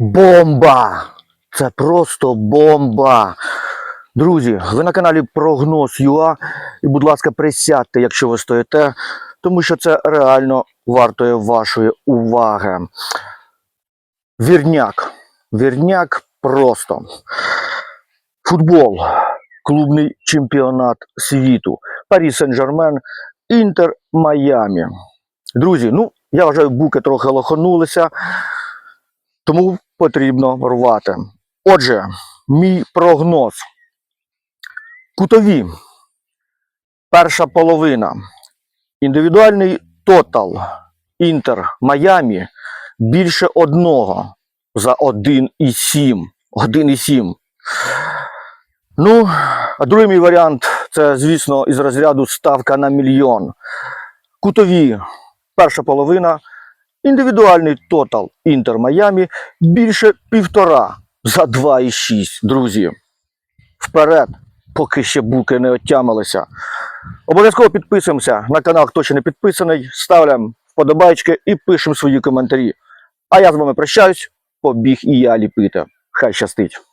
Бомба! Це просто бомба! Друзі, ви на каналі Прогноз ЮА. І, будь ласка, присядьте, якщо ви стоїте, тому що це реально вартує вашої уваги. Вірняк. Вірняк просто. Футбол. Клубний чемпіонат світу. Парі Сен-Жермен, Інтер Майамі. Друзі, ну, я вважаю, буки трохи лоханулися, тому потрібно рвати. Отже, мій прогноз. Кутові. Перша половина. Індивідуальний тотал. Інтер Майамі більше одного за 1,7. 1,7. Ну, а другий мій варіант це, звісно, із розряду ставка на мільйон. Кутові перша половина. Індивідуальний тотал Інтер Майамі більше півтора за 2,6. Друзі. Вперед, поки ще буки не отямилися. Обов'язково підписуємося на канал, хто ще не підписаний, ставляємо вподобайки і пишемо свої коментарі. А я з вами прощаюсь, побіг і я ліпити. Хай щастить.